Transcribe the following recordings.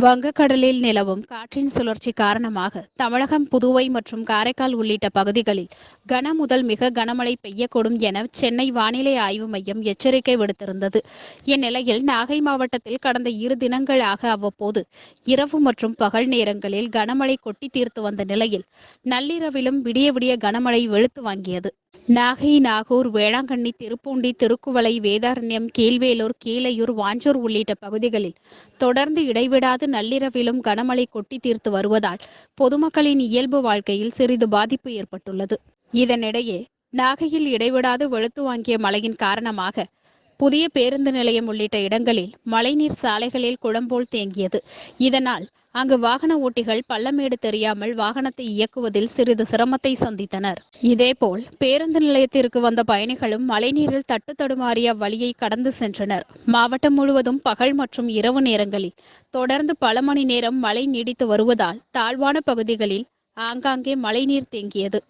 வங்கக்கடலில் நிலவும் காற்றின் சுழற்சி காரணமாக தமிழகம் புதுவை மற்றும் காரைக்கால் உள்ளிட்ட பகுதிகளில் கன முதல் மிக கனமழை பெய்யக்கூடும் என சென்னை வானிலை ஆய்வு மையம் எச்சரிக்கை விடுத்திருந்தது. இந்நிலையில் நாகை மாவட்டத்தில் கடந்த இரு தினங்களாக அவ்வப்போது இரவு மற்றும் பகல் நேரங்களில் கனமழை கொட்டி தீர்த்து வந்த நிலையில் நள்ளிரவிலும் விடிய விடிய கனமழை வெளுத்து வாங்கியது. நாகை நாகூர் வேளாங்கண்ணி திருப்பூண்டி திருக்குவளை வேதாரண்யம் கீழ்வேலூர் கீழையூர் வாஞ்சூர் உள்ளிட்ட பகுதிகளில் தொடர்ந்து இடைவிடாது நள்ளிரவிலும் கனமழை கொட்டி தீர்த்து வருவதால் பொதுமக்களின் இயல்பு வாழ்க்கையில் சிறிது பாதிப்பு ஏற்பட்டுள்ளது. இதனிடையே நாகையில் இடைவிடாது வெளுத்து வாங்கிய மழையின் காரணமாக புதிய பேருந்து நிலையம் உள்ளிட்ட இடங்களில் மழைநீர் சாலைகளில் குளம்போல் தேங்கியது. இதனால் அங்கு வாகன ஓட்டிகள் பள்ளமேடு தெரியாமல் வாகனத்தை இயக்குவதில் சிறிது சிரமத்தை சந்தித்தனர். இதேபோல் பேருந்து நிலையத்திற்கு வந்த பயணிகளும் மழைநீரில் தட்டு தடுமாறிய வழியை கடந்து சென்றனர். மாவட்டம் முழுவதும் பகல் மற்றும் இரவு நேரங்களில் தொடர்ந்து பல மணி நேரம் மழை நீடித்து வருவதால் தாழ்வான பகுதிகளில் ஆங்காங்கே மழைநீர் தேங்கியது.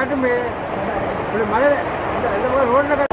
காட்டுமே. இப்படி மழை இந்த ரோட்டில்